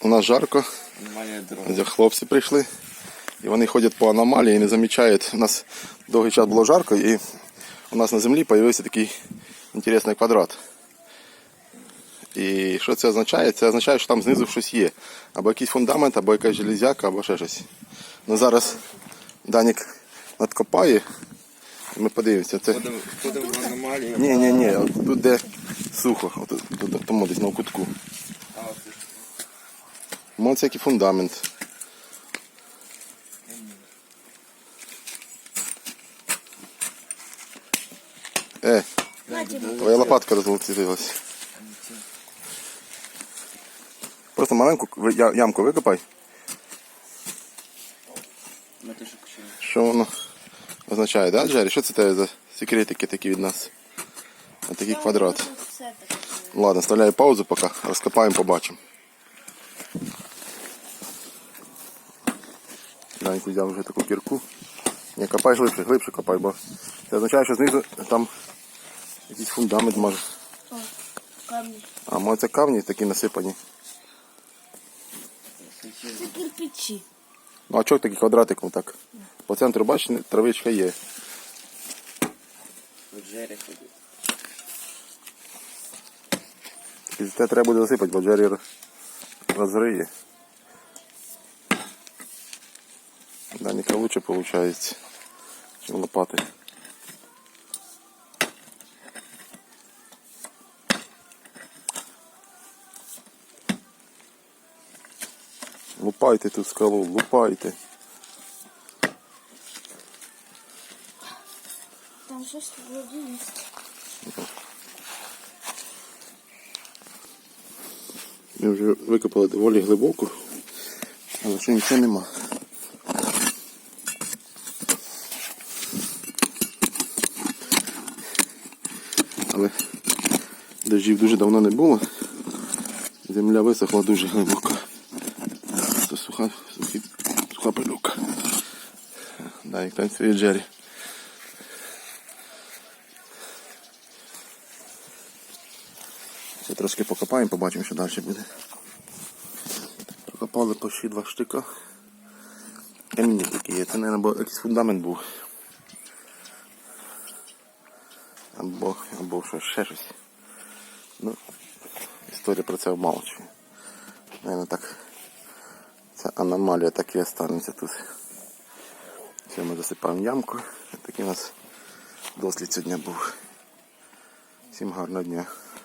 У нас жарко, хлопці прийшли. І вони ходять по аномалії і не замічають. У нас довгий час було жарко і у нас на землі з'явився такий інтересний квадрат. І що це означає? Це означає, що там знизу щось є. Або якийсь фундамент, або якась железяка, або ще щось. Ну зараз Данік надкопає, ми подивимося. Це... Ходимо ходимо в аномалію. Ні, ні, ні, тут де сухо, от, тому десь на кутку. Це який фундамент. Е, твоя лопатка розлетілась. Просто маленьку ямку викопай, що воно означає, да, Джері? Що це тебе за секретики такі від нас? Ось такий квадрат. Ладно, вставляю паузу поки, розкопаємо, побачимо. Даньку взяв вже таку кірку. Не, копай глибше, глибше копай, бо це означає, що знизу там якийсь фундамент може. О, камні. А може це камні такі насипані. Це кирпичі. Ну а чого такий квадратик ну так? По центру бачиш, травичка є. Джері ходить. І це треба буде засипати, бо Джері розриє. Даніка лучше виходить, ніж лопати. Лупайте ту скалу, лупайте. Там щось вроді є. Ми вже викопали доволі глибоко, але ще нічого нема. Але дощів дуже давно не було. Земля висохла дуже глибоко. Це суха, сухі, суха пилюка. Да, як танцює Джері. Ще трошки покопаємо, побачимо, що далі буде. Прокопали почти два штика. Каміння такі є. Це, мабуть, якийсь фундамент був. Або, або що, ще щось. Ну, історія про це обмалчує. Наверно, так. Ця аномалія так і останеться тут. Все, ми засипаємо ямку. Такий у нас дослід сьогодні був. Всім гарного дня.